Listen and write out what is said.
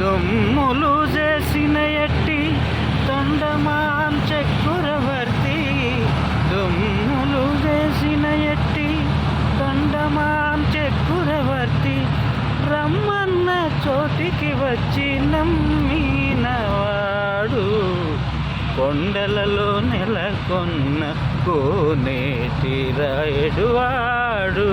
దొమ్ములు చేసిన ఎట్టి తొండమాం చక్కురవర్తి. దొమ్ములు చేసిన ఎట్టి తొండమాం చక్కురవర్తి. రమ్మన్న చోటికి వచ్చి నమ్మినవాడు. కొండలలో నెలకొన్న కోనేటి రాయడువాడు